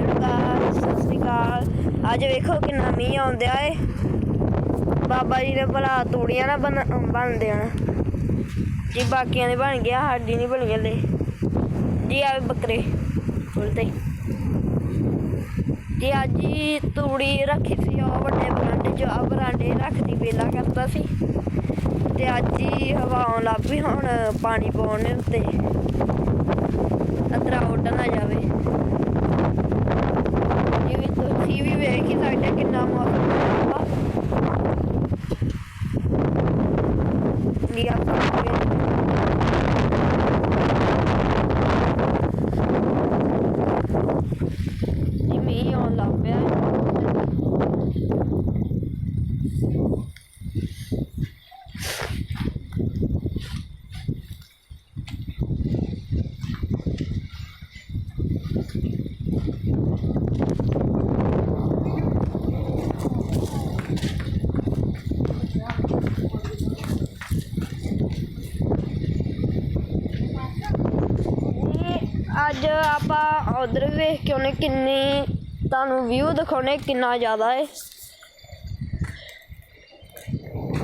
Hello Sat Sri ਅਕਾਲ। ਅੱਜ ਵੇਖੋ ਕਿੰਨਾ ਮੀਂਹ ਆਉਂਦਿਆ ਏ। ਬਾਬਾ ਜੀ ਨੇ ਭਲਾ ਤੂੜੀਆਂ ਨਾ ਬਣ ਬਣ ਦੇਣ ਜੀ ਬਾਕੀਆਂ ਦੇ ਬਣ ਗਿਆ ਸਾਡੀ ਨਹੀਂ ਬਣੀ ਹਲੇ। ਜੀ ਆਵੇ ਬੱਕਰੇ ਉਲਟੇ ਜੀ ਅੱਜ ਹੀ ਤੂੜੀ ਰੱਖੀ ਸੀ, ਉਹ ਵੱਡੇ ਬਰਾਂਡੇ 'ਚ ਆ ਬਰਾਂਡੇ ਰੱਖਦੀ, ਵੇਲਾ ਕਰਦਾ ਸੀ। ਤੇ ਅੱਜ ਹੀ ਹਵਾ ਆਉਣ ਲੱਗ ਪਈ, ਹੁਣ ਪਾਣੀ ਪਾਉਣ ਨੇ ਉੱਤੇ। ਅਦਰਾ ਉੱਡ ਨਾ ਜਾਵੇ। Okay. ਅੱਜ ਆਪਾਂ ਉਧਰ ਵੇਖ ਕੇ ਉਹਨੇ ਕਿੰਨੀ, ਤੁਹਾਨੂੰ ਵਿਊ ਦਿਖਾਉਣੇ ਕਿੰਨਾ ਜ਼ਿਆਦਾ ਹੈ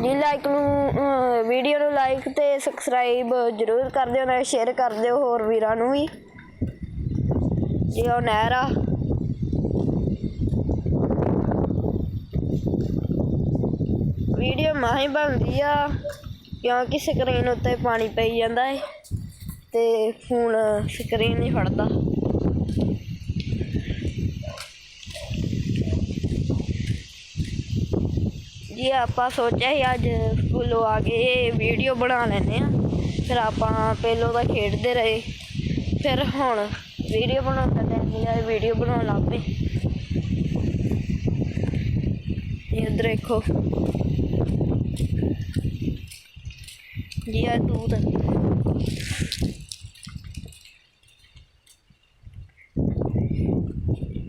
ਜੀ ਲਾਈਕ ਨੂੰ ਵੀਡੀਓ ਨੂੰ ਲਾਈਕ ਤੇ ਸਬਸਕ੍ਰਾਈਬ ਜਰੂਰ ਕਰ ਦਿਓ, ਨਾਲ ਸ਼ੇਅਰ ਕਰ ਦਿਓ ਹੋਰ ਵੀਰਾਂ ਨੂੰ ਵੀ। ਜੀ ਉਹ ਨਹਿਰ ਆ। ਵੀਡੀਓ ਮਾਹੀ ਬਣਦੀ ਆ, ਕਿਉਂਕਿ ਸਕਰੀਨ ਉੱਤੇ ਪਾਣੀ ਪਈ ਜਾਂਦਾ ਹੈ ਤੇ ਫੋਨ ਸਕਰੀਨ ਨਹੀਂ ਫੜਦਾ। ਜੀ, ਆਪਾਂ ਸੋਚਿਆ ਸੀ ਅੱਜ ਸਕੂਲੋਂ ਆ ਕੇ ਇਹ ਵੀਡੀਓ ਬਣਾ ਲੈਨੇ ਆ ਫਿਰ ਆਪਾਂ ਪਹਿਲੋਂ ਤਾਂ ਖੇਡਦੇ ਰਹੇ। ਫਿਰ ਹੁਣ ਵੀਡੀਓ ਬਣਾਉਣ ਦਾ ਟਾਈਮ ਵੀਡੀਓ ਬਣਾਉਣ ਲੱਗ ਪਏ। ਇਹ ਇੱਧਰ ਦੇਖੋ ਜੀ ਆ ਤੂਤ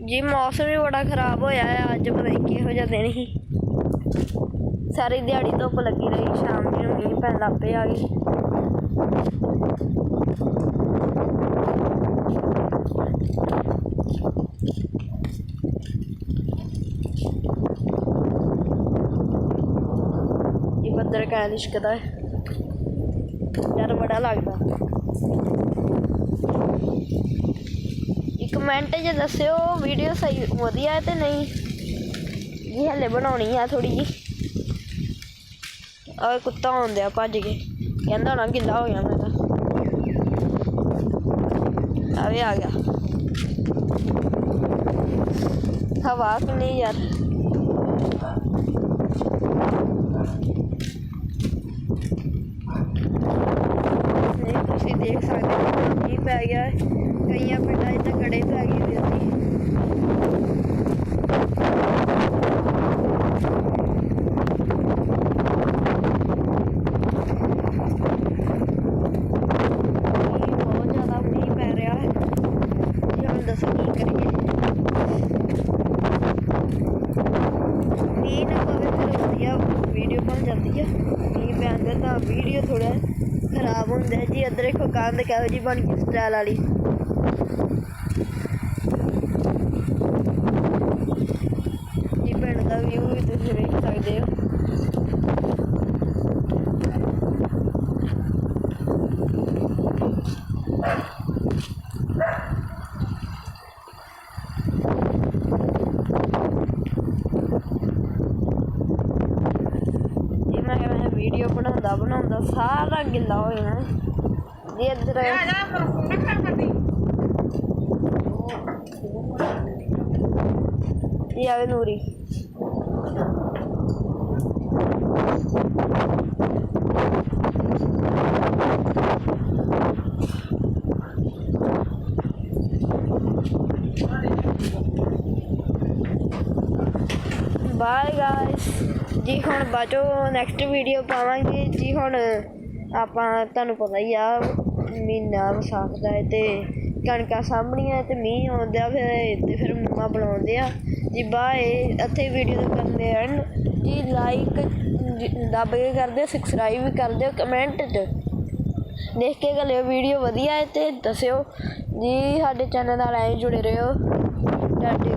ਜੀ, ਮੌਸਮ ਵੀ ਬੜਾ ਖਰਾਬ ਹੋਇਆ ਹੈ ਅੱਜ ਪਤਾ ਨਹੀਂ ਕਿਹੋ ਜਿਹਾ ਦਿਨ ਸੀ। ਸਾਰੀ ਦਿਹਾੜੀ ਧੁੱਪ ਲੱਗੀ ਰਹੀ, ਸ਼ਾਮ ਨੂੰ ਮੀਂਹ ਪੈਣ ਲੱਗ ਪਿਆ ਆ ਗਈ ਇਹ ਬੱਦਲ ਕਾ ਲਿਸ਼ਕਦਾ ਹੈ। ਡਰ ਬੜਾ ਲੱਗਦਾ। ਕਮੈਂਟ 'ਚ ਦੱਸਿਓ ਵੀਡੀਓ ਸਹੀ, ਵਧੀਆ ਹੈ ਤੇ ਨਹੀਂ? ਜੀ, ਹਲੇ ਬਣਾਉਣੀ ਆ ਥੋੜੀ ਜੀ ਆ ਕੁੱਤਾ ਆਉਂਦਿਆ ਭੱਜ ਕੇ। ਕਹਿੰਦਾ ਹੋਣਾ ਗਿੱਲਾ ਹੋ ਗਿਆ ਮੈਂ ਤਾਂ। ਆਵੇ ਆ ਗਿਆ। ਹਵਾ ਕਿੰਨੀ ਯਾਰ ਨਹੀਂ ਤੁਸੀਂ ਦੇਖ ਸਕਦੇ ਹੋ ਮੀਂਹ ਪੈ ਗਿਆ ਹੈ ਕਈਆਂ ਪਿੰਡਾਂ 'ਚ ਤਾਂ ਗੜੇ ਪੈ ਗਏ ਹੋਏ ਸੀ ਮੀਂਹ ਬਹੁਤ ਜ਼ਿਆਦਾ ਮੀਂਹ ਪੈ ਰਿਹਾ ਹੈ ਜੀ ਹੁਣ ਦੱਸੋ ਕੀ ਕਰੀਏ ਮੀਂਹ ਨਾ ਪਵੇ ਫਿਰ ਵਧੀਆ ਵੀਡੀਓ ਬਣ ਜਾਂਦੀ ਆ। ਮੀਂਹ ਪੈਂਦਾ ਤਾਂ ਵੀਡੀਓ ਥੋੜਾ ਖਰਾਬ ਹੁੰਦਾ ਜੀ ਇੱਧਰ ਦੇਖੋ ਕੰਧ ਕਿਹੋ ਜੀ ਬਣ ਗਈ ਸਟਾਈਲ ਵਾਲੀ ਜੀ ਪਿੰਡ ਦਾ ਵਿਊ ਵੀ ਤੁਸੀਂ ਵੇਖ ਸਕਦੇ ਹੋ ਜੀ ਮੈਂ ਕਿਹਾ ਮੈਂ ਵੀਡੀਓ ਬਣਾਉਂਦਾ ਸਾਰਾ ਗਿੱਲਾ ਹੋ ਜਾਣਾ। ਜੀ ਇੱਧਰ ਜੀ ਆਵੇ ਨੂਰੀ। ਬਾਏ ਗਾਇਸ ਜੀ, ਹੁਣ ਬਾਚੋ ਨੈਕਸਟ ਵੀਡੀਓ ਪਾਵਾਂਗੇ। ਜੀ, ਹੁਣ ਆਪਾਂ, ਤੁਹਾਨੂੰ ਪਤਾ ਹੀ ਆ, ਮਹੀਨਾ ਵਿਸਾਖ ਦਾ ਹੈ ਤੇ ਕਣਕਾਂ ਸਾਂਭਣੀਆਂ ਤੇ ਮੀਂਹ ਆਉਂਦਾ ਫਿਰ ਤੇ ਫਿਰ ਮੰਮਾ ਬਣਾਉਂਦੇ ਆ। ਜੀ ਬਾਏ ਇੱਥੇ ਵੀਡੀਓ ਦੇ ਕਰਦੇ ਹਨ ਜੀ ਲਾਈਕ ਦੱਬ ਕੇ ਕਰਦੇ ਸਬਸਕ੍ਰਾਈਬ ਵੀ ਕਰ ਦਿਓ ਕਮੈਂਟ 'ਚ। ਦੇਖ ਕੇ ਗਲਿਓ ਵੀਡੀਓ ਵਧੀਆ ਹੈ ਤੇ ਦੱਸਿਓ। ਜੀ, ਸਾਡੇ ਚੈਨਲ ਨਾਲ ਐਂ ਹੀ ਜੁੜੇ ਰਹੋ। ਤੁਹਾਡੇ